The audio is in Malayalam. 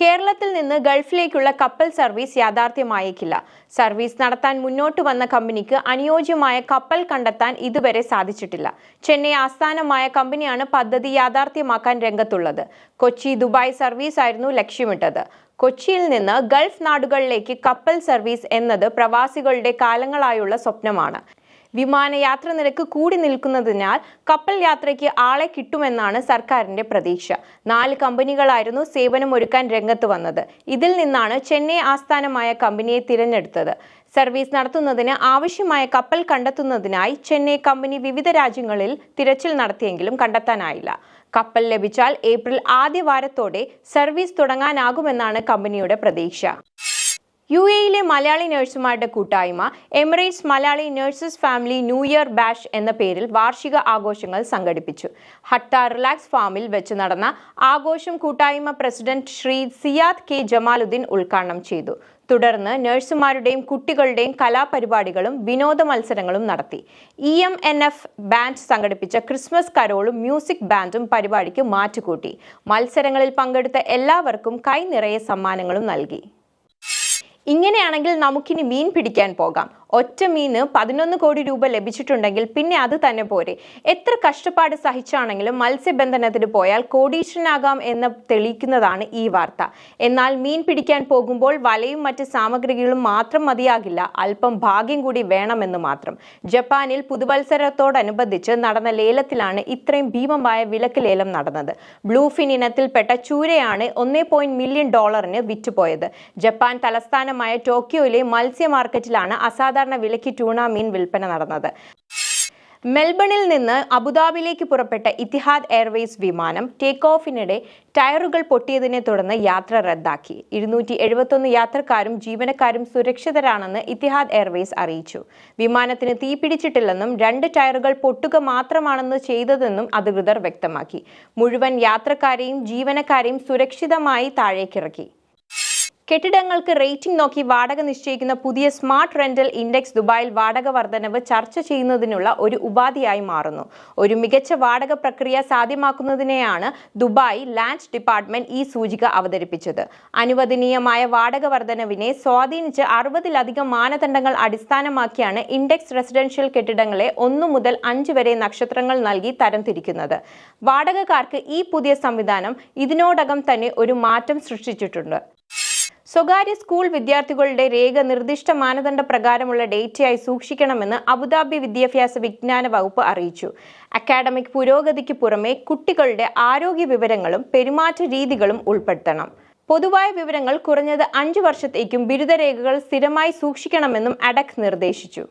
കേരളത്തിൽ നിന്ന് ഗൾഫിലേക്കുള്ള കപ്പൽ സർവീസ് യാഥാർത്ഥ്യമായേക്കില്ല. സർവീസ് നടത്താൻ മുന്നോട്ട് വന്ന കമ്പനിക്ക് അനുയോജ്യമായ കപ്പൽ കണ്ടെത്താൻ ഇതുവരെ സാധിച്ചിട്ടില്ല. ചെന്നൈ ആസ്ഥാനമായ കമ്പനിയാണ് പദ്ധതി യാഥാർത്ഥ്യമാക്കാൻ രംഗത്തുള്ളത്. കൊച്ചി ദുബായ് സർവീസ് ആയിരുന്നു ലക്ഷ്യമിട്ടത്. കൊച്ചിയിൽ നിന്ന് ഗൾഫ് നാടുകളിലേക്ക് കപ്പൽ സർവീസ് എന്നത് പ്രവാസികളുടെ കാലങ്ങളായുള്ള സ്വപ്നമാണ്. വിമാനയാത്ര നിരക്ക് കൂടി നിൽക്കുന്നതിനാൽ കപ്പൽ യാത്രയ്ക്ക് ആളെ കിട്ടുമെന്നാണ് സർക്കാരിന്റെ പ്രതീക്ഷ. നാല് കമ്പനികളായിരുന്നു സേവനം സേവനമൊരുക്കാൻ രംഗത്ത് വന്നത്. ഇതിൽ നിന്നാണ് ചെന്നൈ ആസ്ഥാനമായ കമ്പനിയെ തിരഞ്ഞെടുത്തത്. സർവീസ് നടത്തുന്നതിന് ആവശ്യമായ കപ്പൽ കണ്ടെത്തുന്നതിനായി ചെന്നൈ കമ്പനി വിവിധ രാജ്യങ്ങളിൽ തിരച്ചിൽ നടത്തിയെങ്കിലും കണ്ടെത്താനായില്ല. കപ്പൽ ലഭിച്ചാൽ ഏപ്രിൽ ആദ്യ വാരത്തോടെ സർവീസ് തുടങ്ങാനാകുമെന്നാണ് കമ്പനിയുടെ പ്രതീക്ഷ. യു എയിലെ മലയാളി നഴ്സുമാരുടെ കൂട്ടായ്മ Emirates Malayali nurses family new year bash എന്ന പേരിൽ വാർഷിക ആഘോഷങ്ങൾ സംഘടിപ്പിച്ചു. ഹട്ട റിലാക്സ് ഫാമിൽ വെച്ച് നടന്ന ആഘോഷം കൂട്ടായ്മ പ്രസിഡന്റ് ശ്രീ സിയാദ് കെ ജമാലുദ്ദീൻ ഉദ്ഘാടനം ചെയ്തു. തുടർന്ന് നഴ്സുമാരുടെയും കുട്ടികളുടെയും കലാപരിപാടികളും വിനോദ മത്സരങ്ങളും നടത്തി. E M N F band സംഘടിപ്പിച്ച ക്രിസ്മസ് കരോളും മ്യൂസിക് ബാൻഡും പരിപാടിക്ക് മാറ്റുകൂട്ടി. മത്സരങ്ങളിൽ പങ്കെടുത്ത എല്ലാവർക്കും കൈ നിറയെ സമ്മാനങ്ങളും നൽകി. ഇങ്ങനെയാണെങ്കിൽ നമുക്കിനി മീൻ പിടിക്കാൻ പോകാം. ഒറ്റ മീന് പതിനൊന്ന് കോടി രൂപ ലഭിച്ചിട്ടുണ്ടെങ്കിൽ പിന്നെ അത് തന്നെ പോരെ. എത്ര കഷ്ടപ്പാട് സഹിച്ചാണെങ്കിലും മത്സ്യബന്ധനത്തിന് പോയാൽ കോടീശ്വരനാകാം എന്ന് തെളിയിക്കുന്നതാണ് ഈ വാർത്ത. എന്നാൽ മീൻ പിടിക്കാൻ പോകുമ്പോൾ വലയും മറ്റ് സാമഗ്രികളും മാത്രം മതിയാകില്ല. അല്പം ഭാഗ്യം കൂടി വേണമെന്ന് മാത്രം. ജപ്പാനിൽ പുതുവത്സരത്തോടനുബന്ധിച്ച് നടന്ന ലേലത്തിലാണ് ഇത്രയും ഭീമമായ വിലക്ക് ലേലം നടന്നത്. ബ്ലൂഫിൻ ഇനത്തിൽപ്പെട്ട ചൂരയാണ് ഒന്നേ പോയിന്റ് മില്യൺ ഡോളറിന് വിറ്റുപോയത്. ജപ്പാൻ തലസ്ഥാനമായ ടോക്കിയോയിലെ മത്സ്യ മാർക്കറ്റിലാണ് അസാധാരണ വിലയ്ക്ക് ട്യൂണ മീൻ വിൽപ്പന നടന്നത്. മെൽബണിൽ നിന്ന് അബുദാബിയിലേക്ക് പുറപ്പെട്ട ഇത്തിഹാദ് എയർവേസ് വിമാനം ടേക്ക് ഓഫിനിടെ ടയറുകൾ പൊട്ടിയതിനെ തുടർന്ന് യാത്ര റദ്ദാക്കി. ഇരുന്നൂറ്റി എഴുപത്തൊന്ന് യാത്രക്കാരും ജീവനക്കാരും സുരക്ഷിതരാണെന്ന് ഇത്തിഹാദ് എയർവേസ് അറിയിച്ചു. വിമാനത്തിന് തീപിടിച്ചിട്ടില്ലെന്നും രണ്ട് ടയറുകൾ പൊട്ടുക മാത്രമാണെന്ന് ചെയ്തതെന്നും അധികൃതർ വ്യക്തമാക്കി. മുഴുവൻ യാത്രക്കാരെയും ജീവനക്കാരെയും സുരക്ഷിതമായി താഴേക്കിറക്കി. കെട്ടിടങ്ങൾക്ക് റേറ്റിംഗ് നോക്കി വാടക നിശ്ചയിക്കുന്ന പുതിയ സ്മാർട്ട് റെന്റൽ ഇൻഡെക്സ് ദുബായിൽ വാടക വർധനവ് ചർച്ച ചെയ്യുന്നതിനുള്ള ഒരു ഉപാധിയായി മാറുന്നു. ഒരു മികച്ച വാടക പ്രക്രിയ സാധ്യമാക്കുന്നതിനെയാണ് ദുബായ് ലാൻഡ് ഡിപ്പാർട്ട്മെന്റ് ഈ സൂചിക അവതരിപ്പിച്ചത്. അനുവദനീയമായ വാടക വർധനവിനെ സ്വാധീനിച്ച് അറുപതിലധികം മാനദണ്ഡങ്ങൾ അടിസ്ഥാനമാക്കിയാണ് ഇൻഡെക്സ് റെസിഡൻഷ്യൽ കെട്ടിടങ്ങളെ ഒന്നു മുതൽ അഞ്ച് വരെ നക്ഷത്രങ്ങൾ നൽകി തരംതിരിക്കുന്നത്. വാടകക്കാർക്ക് ഈ പുതിയ സംവിധാനം ഇതിനോടകം തന്നെ ഒരു മാറ്റം സൃഷ്ടിച്ചിട്ടുണ്ട്. സ്വകാര്യ സ്കൂൾ വിദ്യാർത്ഥികളുടെ രേഖ നിർദ്ദിഷ്ട മാനദണ്ഡ പ്രകാരമുള്ള ഡേറ്റയായി സൂക്ഷിക്കണമെന്ന് അബുദാബി വിദ്യാഭ്യാസ വിജ്ഞാന വകുപ്പ് അറിയിച്ചു. അക്കാഡമിക് പുരോഗതിക്ക് പുറമെ കുട്ടികളുടെ ആരോഗ്യ വിവരങ്ങളും പെരുമാറ്റ രീതികളും ഉൾപ്പെടുത്തണം. പൊതുവായ വിവരങ്ങൾ കുറഞ്ഞത് അഞ്ചു വർഷത്തേക്കും ബിരുദരേഖകൾ സ്ഥിരമായി സൂക്ഷിക്കണമെന്നും അഡക് നിർദ്ദേശിച്ചു.